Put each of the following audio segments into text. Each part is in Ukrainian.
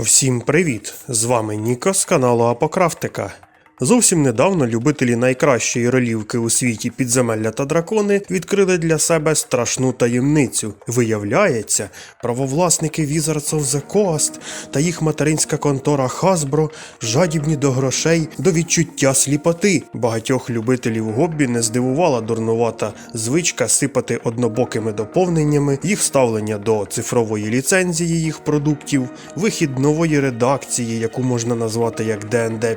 Всім привіт! З вами Ніко з каналу Апокрафтика. Зовсім недавно любителі найкращої ролівки у світі підземелля та дракони відкрили для себе страшну таємницю. Виявляється, правовласники Wizards of the Coast та їх материнська контора Hasbro жадібні до грошей до відчуття сліпоти. Багатьох любителів гоббі не здивувала дурнувата звичка сипати однобокими доповненнями їх ставлення до цифрової ліцензії їх продуктів, вихід нової редакції, яку можна назвати як D&D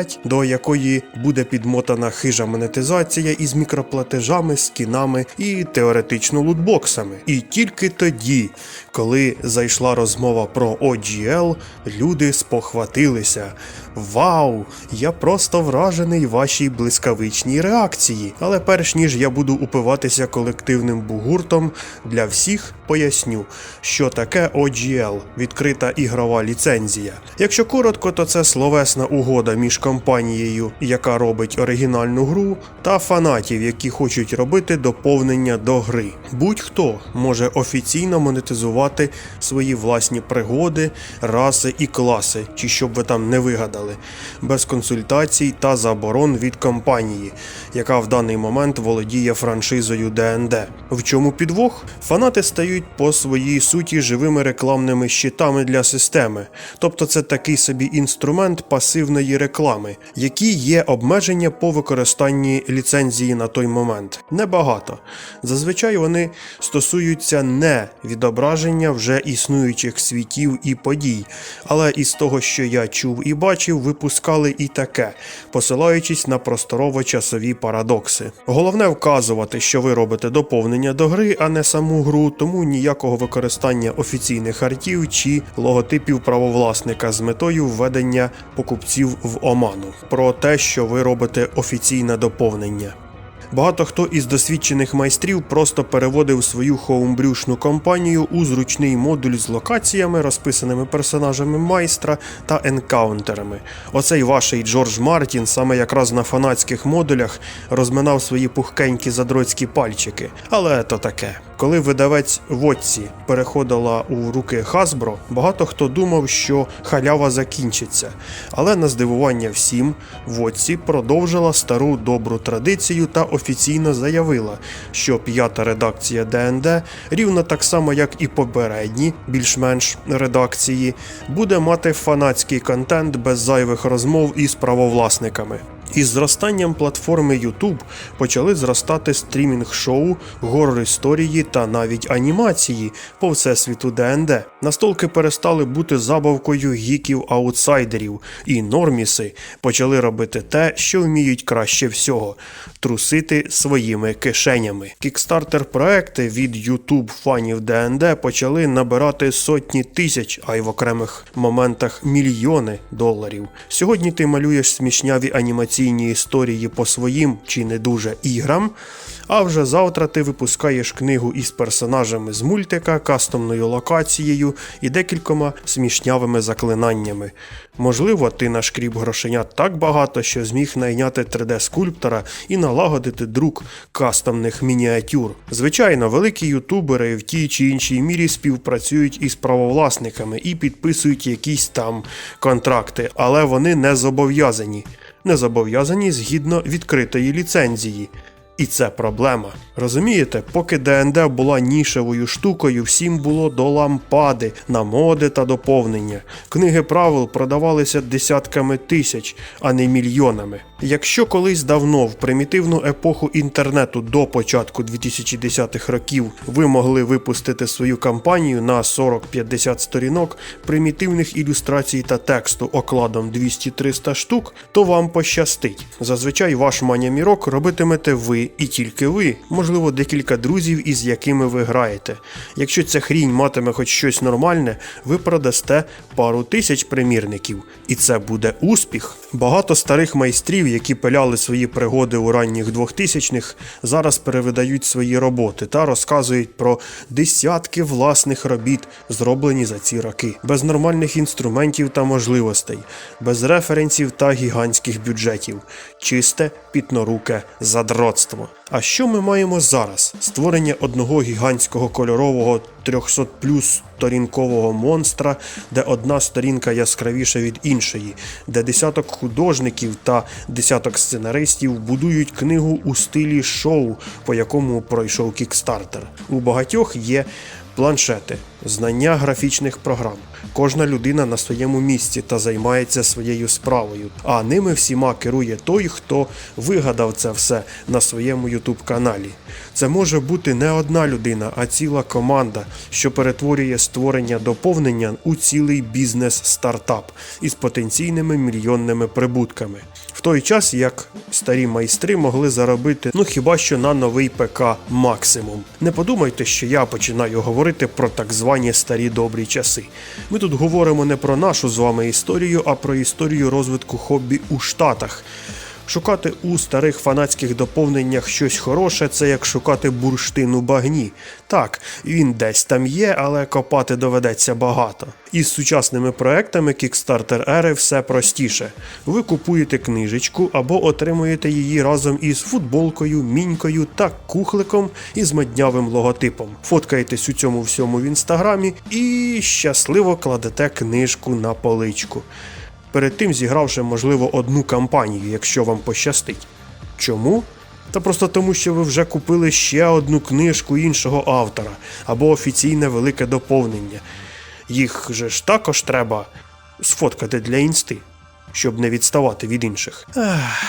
5.5, до якої буде підмотана хижа монетизація із мікроплатежами, скінами і теоретично лутбоксами. І тільки тоді, коли зайшла розмова про OGL, люди спохватилися. Вау! Я просто вражений вашій блискавичній реакції. Але перш ніж я буду упиватися колективним бугуртом, для всіх поясню, що таке OGL відкрита ігрова ліцензія. Якщо коротко, то це словесна угода між компанією, яка робить оригінальну гру, та фанатів, які хочуть робити доповнення до гри. Будь-хто може офіційно монетизувати свої власні пригоди, раси і класи, чи щоб ви там не вигадали, без консультацій та заборон від компанії, яка в даний момент володіє франшизою ДНД. В чому підвох? Фанати стають по своїй суті живими рекламними щитами для системи, тобто це такий собі інструмент пасивної реклами, які є обмеження по використанні ліцензії на той момент. Небагато. Зазвичай вони стосуються не відображення вже існуючих світів і подій, але із того, що я чув і бачив, випускали і таке, посилаючись на просторово-часові парадокси. Головне вказувати, що ви робите доповнення до гри, а не саму гру, тому ніякого використання офіційних артів чи логотипів правовласника з метою введення покупців в оману про те, що ви робите офіційне доповнення. Багато хто із досвідчених майстрів просто переводив свою хоумбрюшну компанію у зручний модуль з локаціями, розписаними персонажами майстра та енкаунтерами. Оцей ваший Джордж Мартін саме якраз на фанатських модулях розминав свої пухкенькі задроцькі пальчики. Але то таке. Коли видавець Вотці переходила у руки Hasbro, багато хто думав, що халява закінчиться. Але на здивування всім, Вотці продовжила стару добру традицію та офіційно заявила, що п'ята редакція ДНД, рівно так само як і попередні, більш-менш редакції, буде мати фанатський контент без зайвих розмов із правовласниками. Із зростанням платформи YouTube почали зростати стрімінг-шоу, горор історії та навіть анімації по всесвіту ДНД. Настолки перестали бути забавкою гіків-аутсайдерів, і норміси почали робити те, що вміють краще всього трусити своїми кишенями. Кікстартер проекти від YouTube фанів ДНД почали набирати сотні тисяч, а й в окремих моментах мільйони доларів. Сьогодні ти малюєш смішняві анімаційні історії по своїм чи не дуже іграм. А вже завтра ти випускаєш книгу із персонажами з мультика, кастомною локацією і декількома смішнявими заклинаннями. Можливо, ти нашкріб грошенят так багато, що зміг найняти 3D-скульптора і налагодити друк кастомних мініатюр. Звичайно, великі ютубери в тій чи іншій мірі співпрацюють із правовласниками і підписують якісь там контракти, але вони не зобов'язані. Не зобов'язані згідно відкритої ліцензії. І це проблема. Розумієте, поки ДНД була нішевою штукою, всім було до лампади на моди та доповнення. Книги правил продавалися десятками тисяч, а не мільйонами. Якщо колись давно в примітивну епоху інтернету до початку 2010-х років ви могли випустити свою кампанію на 40-50 сторінок примітивних ілюстрацій та тексту окладом 200-300 штук, то вам пощастить. Зазвичай ваш манямірок робитимете ви і тільки ви, можливо, декілька друзів, із якими ви граєте. Якщо ця хрінь матиме хоч щось нормальне, ви продасте пару тисяч примірників, і це буде успіх. Багато старих майстрів, які пиляли свої пригоди у ранніх 2000-х, зараз перевидають свої роботи та розказують про десятки власних робіт, зроблені за ці роки, без нормальних інструментів та можливостей, без референсів та гігантських бюджетів, чисте пітноруке задротство. Мистецтво. А що ми маємо зараз? Створення одного гігантського кольорового 300 плюс сторінкового монстра, де одна сторінка яскравіша від іншої, де десяток художників та десяток сценаристів будують книгу у стилі шоу, по якому пройшов кікстартер. У багатьох є планшети, знання графічних програм. Кожна людина на своєму місці та займається своєю справою. А ними всіма керує той, хто вигадав це все на своєму ютуб каналі. Це може бути не одна людина, а ціла команда, що перетворює створення доповнення у цілий бізнес-стартап із потенційними мільйонними прибутками. В той час як старі майстри могли заробити ну хіба що на новий ПК максимум. Не подумайте, що я починаю говорити про так звані старі добрі часи. Ми тут говоримо не про нашу з вами історію, а про історію розвитку хобі у Штатах. Шукати у старих фанатських доповненнях щось хороше це як шукати бурштин у багні. Так, він десь там є, але копати доведеться багато. Із сучасними проектами Kickstarter ери все простіше. Ви купуєте книжечку або отримуєте її разом із футболкою, мінькою та кухликом із моднявим логотипом. Фоткаєтесь у цьому всьому в інстаграмі і щасливо кладете книжку на поличку перед тим зігравши, можливо, одну кампанію, якщо вам пощастить. Чому? Та просто тому, що ви вже купили ще одну книжку іншого автора або офіційне велике доповнення. Їх же ж також треба сфоткати для інсти, щоб не відставати від інших. Ех,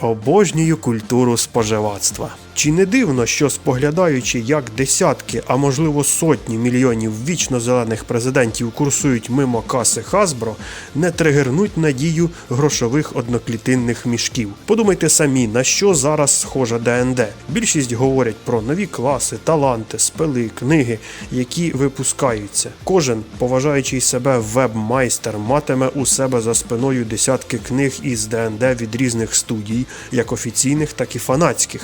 обожнюю культуру споживацтва. Чи не дивно, що споглядаючи, як десятки, а можливо сотні мільйонів вічно зелених президентів курсують мимо каси Hasbro, не тригернуть надію грошових одноклітинних мішків. Подумайте самі, на що зараз схожа ДНД. Більшість говорять про нові класи, таланти, спели, книги, які випускаються. Кожен, поважаючий себе веб-майстер, матиме у себе за спиною десятки книг із ДНД від різних студій, як офіційних, так і фанатських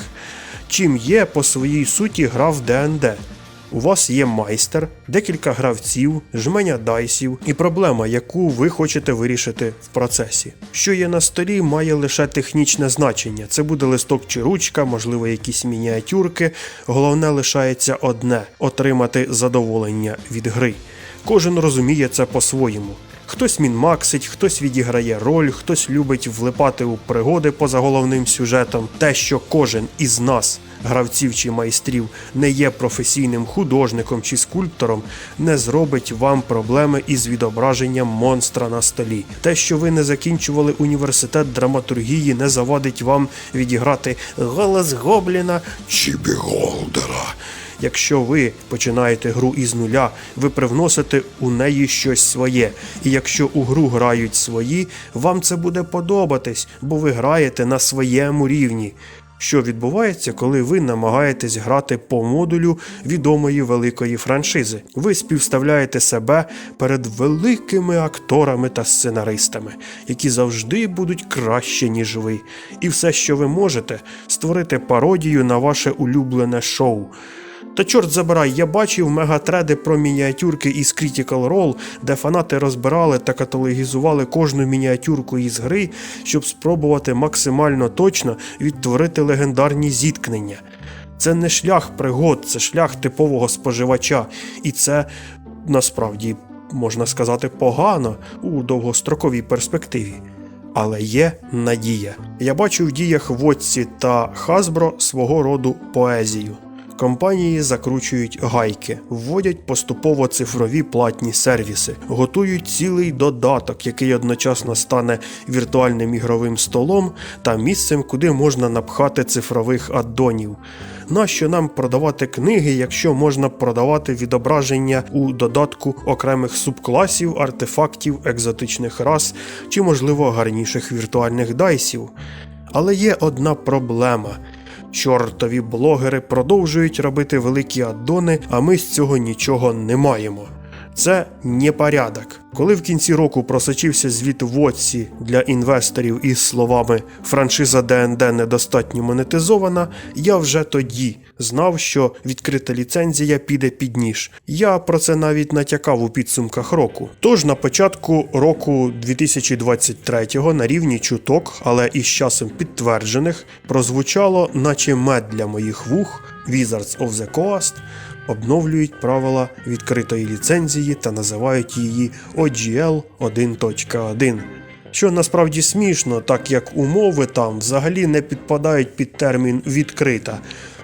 чим є по своїй суті гра в ДНД. У вас є майстер, декілька гравців, жменя дайсів і проблема, яку ви хочете вирішити в процесі. Що є на столі, має лише технічне значення. Це буде листок чи ручка, можливо, якісь мініатюрки. Головне лишається одне отримати задоволення від гри. Кожен розуміє це по-своєму. Хтось мінмаксить, хтось відіграє роль, хтось любить влипати у пригоди поза головним сюжетом. Те, що кожен із нас, гравців чи майстрів, не є професійним художником чи скульптором, не зробить вам проблеми із відображенням монстра на столі. Те, що ви не закінчували університет драматургії, не завадить вам відіграти голос Гобліна чи Біголдера. Якщо ви починаєте гру із нуля, ви привносите у неї щось своє. І якщо у гру грають свої, вам це буде подобатись, бо ви граєте на своєму рівні. Що відбувається, коли ви намагаєтесь грати по модулю відомої великої франшизи? Ви співставляєте себе перед великими акторами та сценаристами, які завжди будуть краще, ніж ви. І все, що ви можете, створити пародію на ваше улюблене шоу. Та чорт забирай, я бачив мегатреди про мініатюрки із Critical Role, де фанати розбирали та каталогізували кожну мініатюрку із гри, щоб спробувати максимально точно відтворити легендарні зіткнення. Це не шлях пригод, це шлях типового споживача, і це насправді можна сказати погано у довгостроковій перспективі. Але є надія. Я бачу в діях Вотці та Хазбро свого роду поезію. Компанії закручують гайки, вводять поступово цифрові платні сервіси, готують цілий додаток, який одночасно стане віртуальним ігровим столом та місцем, куди можна напхати цифрових аддонів. Нащо нам продавати книги, якщо можна продавати відображення у додатку окремих субкласів, артефактів, екзотичних рас чи, можливо, гарніших віртуальних дайсів? Але є одна проблема. Чортові блогери продовжують робити великі аддони, а ми з цього нічого не маємо. Це непорядок. Коли в кінці року просочився звіт в ВОЦі для інвесторів із словами франшиза ДНД недостатньо монетизована, я вже тоді знав, що відкрита ліцензія піде під ніж. Я про це навіть натякав у підсумках року. Тож на початку року 2023 на рівні чуток, але із часом підтверджених, прозвучало, наче мед для моїх вух Wizards of the Coast обновлюють правила відкритої ліцензії та називають її OGL 1.1. Що насправді смішно, так як умови там взагалі не підпадають під термін відкрита.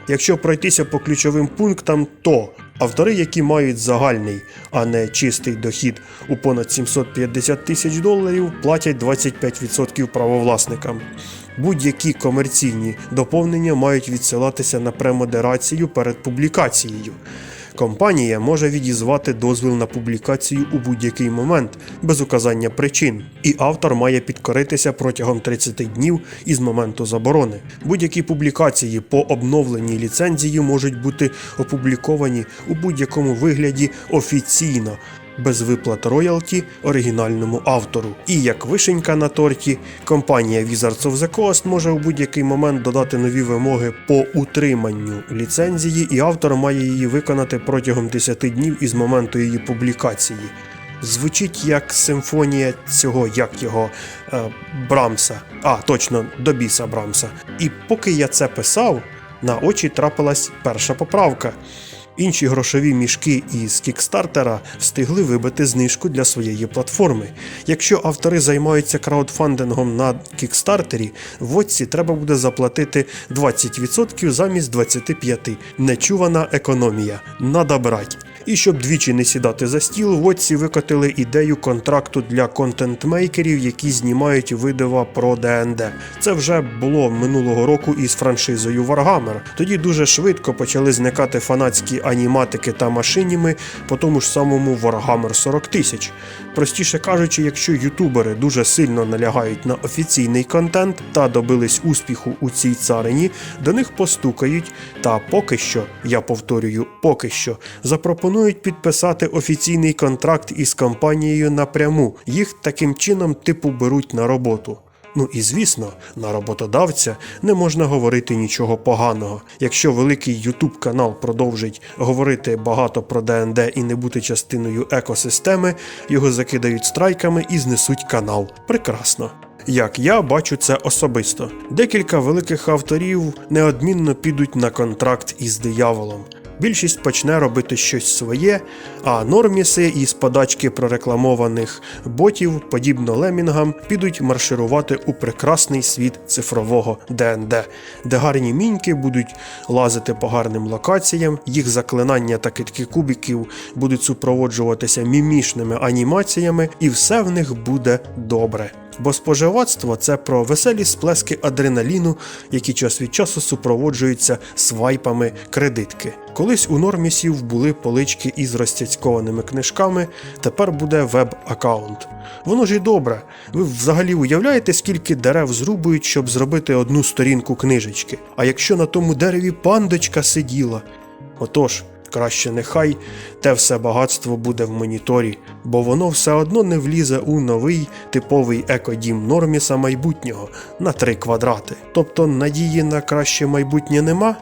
Якщо пройтися по ключовим пунктам, то автори, які мають загальний, а не чистий дохід у понад 750 тисяч доларів, платять 25% правовласникам. Будь-які комерційні доповнення мають відсилатися на премодерацію перед публікацією. Компанія може відізвати дозвіл на публікацію у будь-який момент без указання причин, і автор має підкоритися протягом 30 днів із моменту заборони. Будь-які публікації по обновленій ліцензії можуть бути опубліковані у будь-якому вигляді офіційно. Без виплат роялті оригінальному автору. І як вишенька на торті, компанія Wizards of the Coast може у будь-який момент додати нові вимоги по утриманню ліцензії, і автор має її виконати протягом 10 днів із моменту її публікації. Звучить як симфонія цього, як його е, Брамса. А, точно, до біса Брамса. І поки я це писав, на очі трапилась перша поправка. Інші грошові мішки із кікстартера встигли вибити знижку для своєї платформи. Якщо автори займаються краудфандингом на кікстартері, вотці треба буде заплатити 20% замість 25%. Нечувана економія. Надо брать. І щоб двічі не сідати за стіл, вотці викотили ідею контракту для контент-мейкерів, які знімають видива про ДНД. Це вже було минулого року із франшизою Warhammer. Тоді дуже швидко почали зникати фанатські аніматики та машиніми по тому ж самому Warhammer 40 тисяч. Простіше кажучи, якщо ютубери дуже сильно налягають на офіційний контент та добились успіху у цій царині, до них постукають та поки що, я повторюю, поки що запропонують підписати офіційний контракт із компанією напряму. Їх таким чином типу беруть на роботу. Ну і звісно, на роботодавця не можна говорити нічого поганого. Якщо великий Ютуб канал продовжить говорити багато про ДНД і не бути частиною екосистеми, його закидають страйками і знесуть канал. Прекрасно. Як я бачу це особисто. Декілька великих авторів неодмінно підуть на контракт із дияволом. Більшість почне робити щось своє, а норміси із подачки прорекламованих ботів, подібно лемінгам, підуть марширувати у прекрасний світ цифрового ДНД, де гарні міньки будуть лазити по гарним локаціям, їх заклинання та китки кубиків будуть супроводжуватися мімішними анімаціями, і все в них буде добре. Бо споживацтво це про веселі сплески адреналіну, які час від часу супроводжуються свайпами кредитки. Колись у нормісів були полички із розцяцькованими книжками, тепер буде веб-аккаунт. Воно ж і добре. Ви взагалі уявляєте, скільки дерев зрубують, щоб зробити одну сторінку книжечки? А якщо на тому дереві пандочка сиділа? Отож, краще нехай те все багатство буде в моніторі, бо воно все одно не влізе у новий типовий екодім норміса майбутнього на три квадрати. Тобто надії на краще майбутнє нема?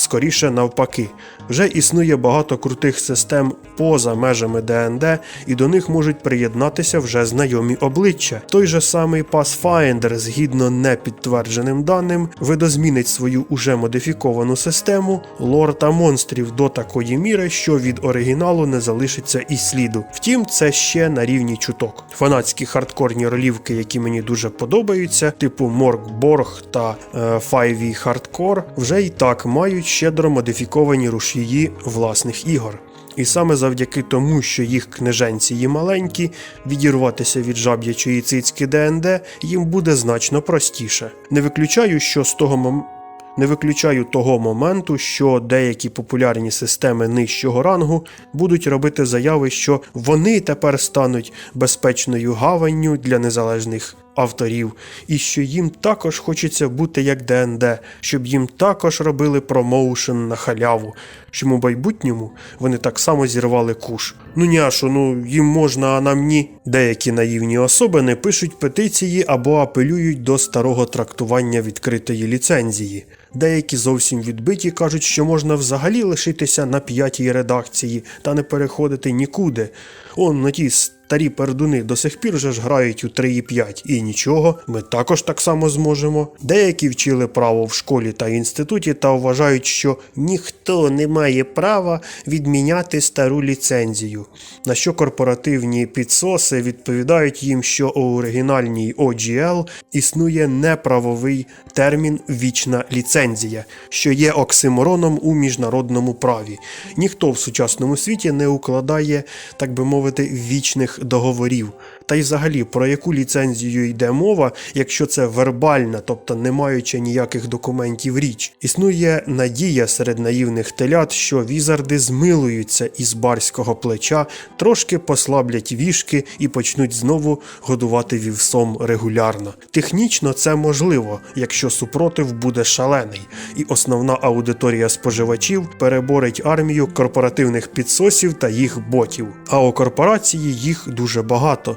Скоріше навпаки, вже існує багато крутих систем поза межами ДНД, і до них можуть приєднатися вже знайомі обличчя. Той же самий Pathfinder, згідно непідтвердженим даним, видозмінить свою уже модифіковану систему лор та монстрів до такої міри, що від оригіналу не залишиться і сліду. Втім, це ще на рівні чуток. Фанатські хардкорні ролівки, які мені дуже подобаються, типу Моркборг та е, 5e Hardcore, вже і так мають щедро модифіковані рушії власних ігор. І саме завдяки тому, що їх книженці є маленькі, відірватися від жаб'ячої цицьки ДНД їм буде значно простіше. Не виключаю, що з того мом... Не виключаю того моменту, що деякі популярні системи нижчого рангу будуть робити заяви, що вони тепер стануть безпечною гаванню для незалежних авторів, і що їм також хочеться бути як ДНД, щоб їм також робили промоушен на халяву, щоб у майбутньому вони так само зірвали куш. Ну няшо, ну їм можна, а нам ні. Деякі наївні особи не пишуть петиції або апелюють до старого трактування відкритої ліцензії. Деякі зовсім відбиті кажуть, що можна взагалі лишитися на п'ятій редакції та не переходити нікуди. Он на ті старі пердуни до сих пір же ж грають у 3,5 і нічого, ми також так само зможемо. Деякі вчили право в школі та інституті та вважають, що ніхто не має права відміняти стару ліцензію. На що корпоративні підсоси відповідають їм, що у оригінальній OGL існує неправовий термін вічна ліцензія, що є оксимороном у міжнародному праві. Ніхто в сучасному світі не укладає, так би мовити, вічних договорів. Та й взагалі про яку ліцензію йде мова, якщо це вербальна, тобто не маючи ніяких документів річ. Існує надія серед наївних телят, що візарди змилуються із барського плеча, трошки послаблять вішки і почнуть знову годувати вівсом регулярно. Технічно це можливо, якщо супротив буде шалений, і основна аудиторія споживачів переборить армію корпоративних підсосів та їх ботів. А у корпорації їх дуже багато.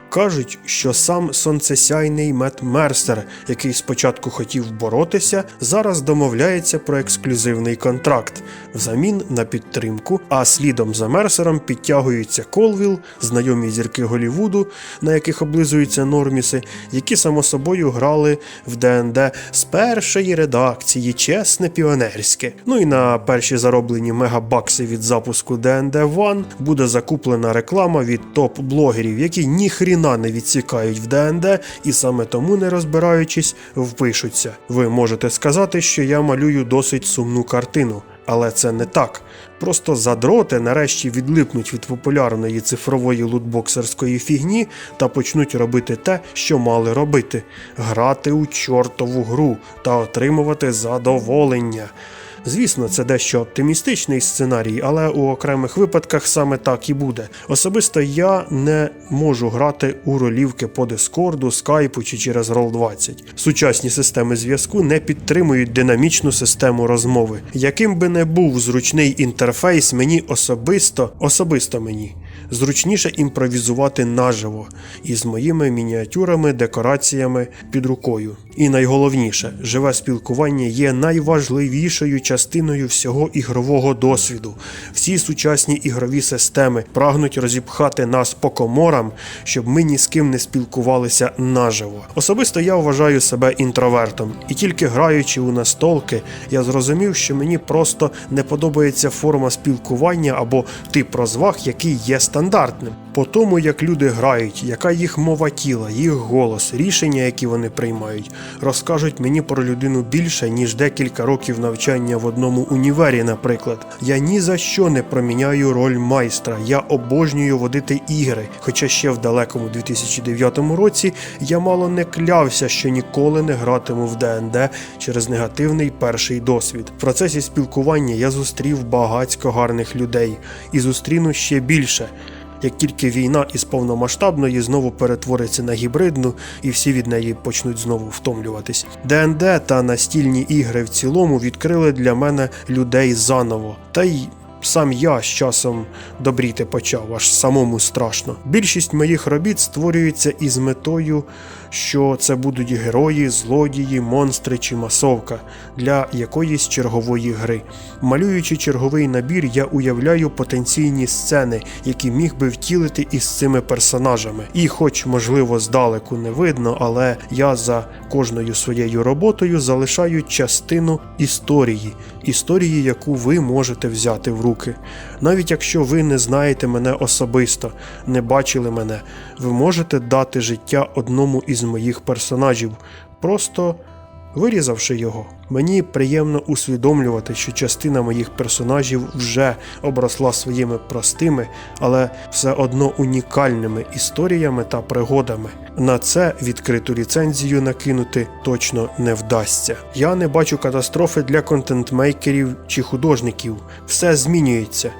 Кажуть, що сам сонцесяйний Мет Мерсер, який спочатку хотів боротися, зараз домовляється про ексклюзивний контракт взамін на підтримку. А слідом за Мерсером підтягуються Колвіл, знайомі зірки Голівуду, на яких облизуються норміси, які само собою грали в ДНД з першої редакції, чесне піонерське. Ну і на перші зароблені мегабакси від запуску ДНД One буде закуплена реклама від топ-блогерів, які ніхріна не відсікають в ДНД і саме тому, не розбираючись, впишуться. Ви можете сказати, що я малюю досить сумну картину. Але це не так. Просто задроти нарешті відлипнуть від популярної цифрової лутбоксерської фігні та почнуть робити те, що мали робити: грати у чортову гру та отримувати задоволення. Звісно, це дещо оптимістичний сценарій, але у окремих випадках саме так і буде. Особисто я не можу грати у ролівки по Дискорду, скайпу чи через Roll20. Сучасні системи зв'язку не підтримують динамічну систему розмови. Яким би не був зручний інтерфейс, мені особисто, особисто мені. Зручніше імпровізувати наживо із моїми мініатюрами, декораціями під рукою. І найголовніше, живе спілкування є найважливішою частиною всього ігрового досвіду. Всі сучасні ігрові системи прагнуть розіпхати нас по коморам, щоб ми ні з ким не спілкувалися наживо. Особисто я вважаю себе інтровертом, і тільки граючи у настолки, я зрозумів, що мені просто не подобається форма спілкування або тип розваг, який є стандартним. По тому, як люди грають, яка їх мова тіла, їх голос, рішення, які вони приймають, розкажуть мені про людину більше, ніж декілька років навчання в одному універі, наприклад. Я ні за що не проміняю роль майстра. Я обожнюю водити ігри. Хоча ще в далекому 2009 році я мало не клявся, що ніколи не гратиму в ДНД через негативний перший досвід. В процесі спілкування я зустрів багацько гарних людей і зустріну ще більше як тільки війна із повномасштабної знову перетвориться на гібридну, і всі від неї почнуть знову втомлюватись. ДНД та настільні ігри в цілому відкрили для мене людей заново. Та й Сам я з часом добріти почав, аж самому страшно. Більшість моїх робіт створюється із метою, що це будуть герої, злодії, монстри чи масовка для якоїсь чергової гри. Малюючи черговий набір, я уявляю потенційні сцени, які міг би втілити із цими персонажами. І, хоч, можливо, здалеку не видно, але я за кожною своєю роботою залишаю частину історії, історії, яку ви можете взяти в руки. Навіть якщо ви не знаєте мене особисто, не бачили мене, ви можете дати життя одному із моїх персонажів, просто вирізавши його. Мені приємно усвідомлювати, що частина моїх персонажів вже обросла своїми простими, але все одно унікальними історіями та пригодами. На це відкриту ліцензію накинути точно не вдасться. Я не бачу катастрофи для контентмейкерів чи художників. Все змінюється.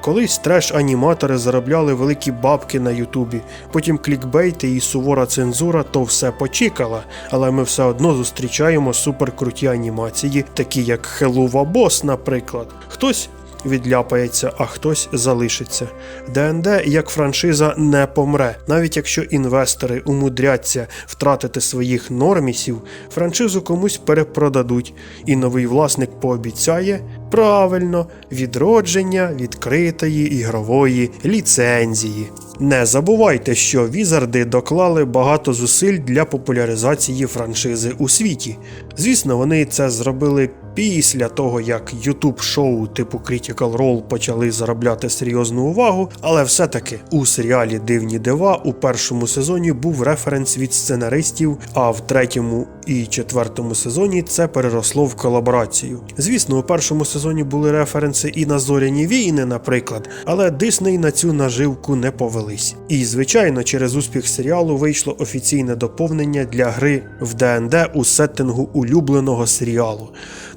Колись треш-аніматори заробляли великі бабки на Ютубі, потім клікбейти і сувора цензура то все почікала, але ми все одно зустрічаємо суперкруті анімації, такі як Хелува Бос, наприклад. Хтось відляпається, а хтось залишиться. ДНД як франшиза не помре. Навіть якщо інвестори умудряться втратити своїх нормісів, франшизу комусь перепродадуть, і новий власник пообіцяє правильно відродження відкритої ігрової ліцензії. Не забувайте, що візарди доклали багато зусиль для популяризації франшизи у світі. Звісно, вони це зробили після того, як youtube шоу типу Critical Role почали заробляти серйозну увагу, але все-таки у серіалі Дивні дива у першому сезоні був референс від сценаристів, а в третьому і четвертому сезоні це переросло в колаборацію. Звісно, у першому сезоні були референси і на зоряні війни, наприклад, але Дисней на цю наживку не повелись. І звичайно, через успіх серіалу вийшло офіційне доповнення для гри в ДНД у сеттингу улюбленого серіалу.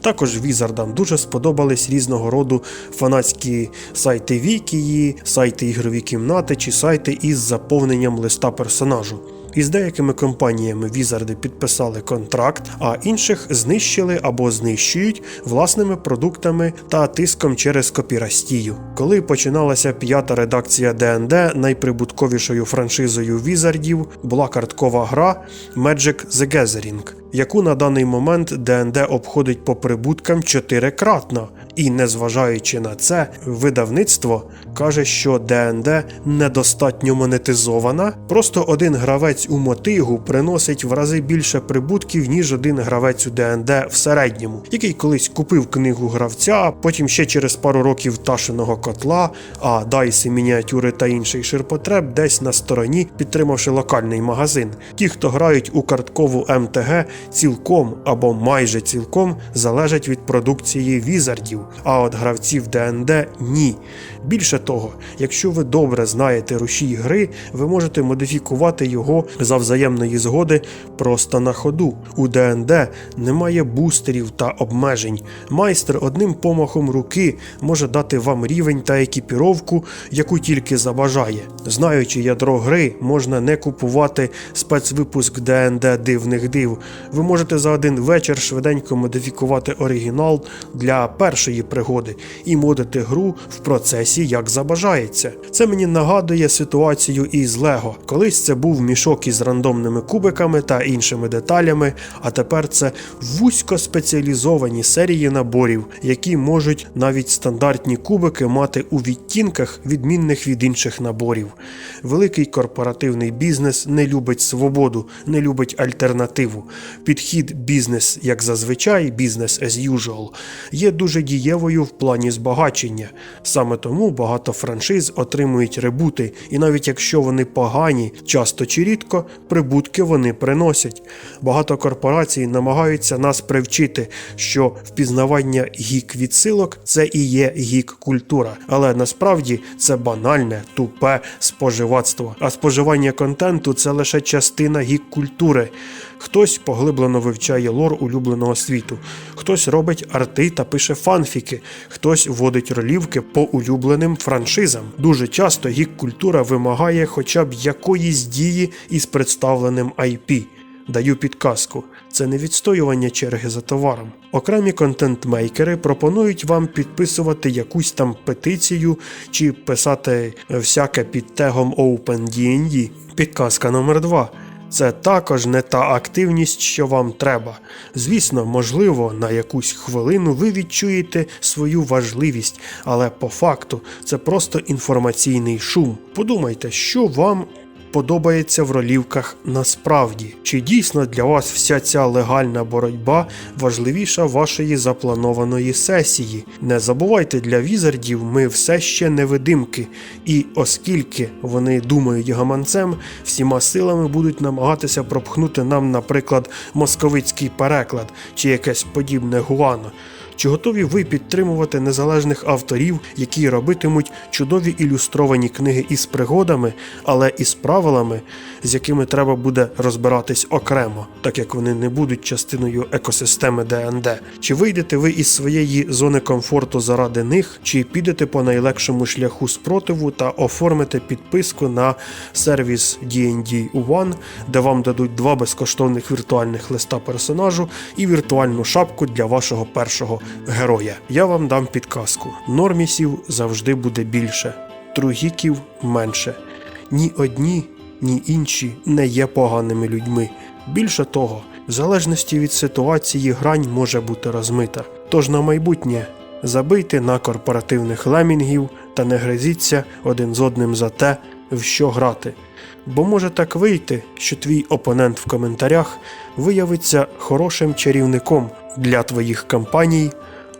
Також візардам дуже сподобались різного роду фанатські сайти Вікії, сайти ігрові кімнати чи сайти із заповненням листа персонажу. Із деякими компаніями візарди підписали контракт, а інших знищили або знищують власними продуктами та тиском через копірастію. Коли починалася п'ята редакція ДНД, найприбутковішою франшизою візардів була карткова гра Magic the Gathering, яку на даний момент ДНД обходить по прибуткам чотирикратно. І незважаючи на це, видавництво каже, що ДНД недостатньо монетизована. Просто один гравець у мотигу приносить в рази більше прибутків, ніж один гравець у ДНД в середньому, який колись купив книгу гравця, потім ще через пару років ташеного котла, а дайси, мініатюри та інший ширпотреб десь на стороні, підтримавши локальний магазин. Ті, хто грають у карткову МТГ, цілком або майже цілком залежать від продукції візардів, а от гравців ДНД ні. Більше того, якщо ви добре знаєте рушій гри, ви можете модифікувати його за взаємної згоди просто на ходу. У ДНД немає бустерів та обмежень. Майстер одним помахом руки може дати вам рівень та екіпіровку, яку тільки забажає. Знаючи ядро гри, можна не купувати спецвипуск ДНД дивних див. Ви можете за один вечір швиденько модифікувати оригінал для першої пригоди і модити гру в процесі як забажається. Це мені нагадує ситуацію із Лего. Колись це був мішок із рандомними кубиками та іншими деталями, а тепер це вузько спеціалізовані серії наборів, які можуть навіть стандартні кубики мати у відтінках, відмінних від інших наборів. Великий корпоративний бізнес не любить свободу, не любить альтернативу. Підхід бізнес, як зазвичай, бізнес as usual, є дуже дієвою в плані збагачення. Саме тому багато франшиз отримують ребути, і навіть якщо вони погані, часто чи рідко прибутки вони приносять. Багато корпорацій намагаються нас привчити, що впізнавання гік відсилок це і є гік культура, але насправді це банальне, тупе споживацтво. А споживання контенту це лише частина гік культури. Хтось поглиблено вивчає лор улюбленого світу, хтось робить арти та пише фанфіки, хтось вводить ролівки по улюбленим франшизам. Дуже часто гік-культура вимагає хоча б якоїсь дії із представленим IP. Даю підказку: це не відстоювання черги за товаром. Окремі контент-мейкери пропонують вам підписувати якусь там петицію чи писати всяке під тегом OpenDND. Підказка номер 2 це також не та активність, що вам треба. Звісно, можливо, на якусь хвилину ви відчуєте свою важливість, але по факту це просто інформаційний шум. Подумайте, що вам. Подобається в ролівках насправді, чи дійсно для вас вся ця легальна боротьба важливіша вашої запланованої сесії? Не забувайте, для візардів ми все ще невидимки, і оскільки вони думають гаманцем, всіма силами будуть намагатися пропхнути нам, наприклад, московицький переклад чи якесь подібне гуано. Чи готові ви підтримувати незалежних авторів, які робитимуть чудові ілюстровані книги із пригодами, але із правилами, з якими треба буде розбиратись окремо, так як вони не будуть частиною екосистеми ДНД? Чи вийдете ви із своєї зони комфорту заради них, чи підете по найлегшому шляху спротиву та оформите підписку на сервіс D&D One, де вам дадуть два безкоштовних віртуальних листа персонажу і віртуальну шапку для вашого першого героя. Я вам дам підказку: нормісів завжди буде більше, тругіків менше. Ні одні, ні інші не є поганими людьми. Більше того, в залежності від ситуації грань може бути розмита. Тож на майбутнє забийте на корпоративних лемінгів та не гризіться один з одним за те, в що грати. Бо може так вийти, що твій опонент в коментарях виявиться хорошим чарівником для твоїх кампаній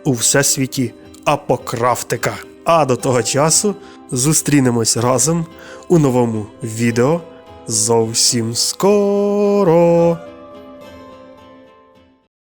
у всесвіті апокрафтика. А до того часу зустрінемось разом у новому відео зовсім скоро.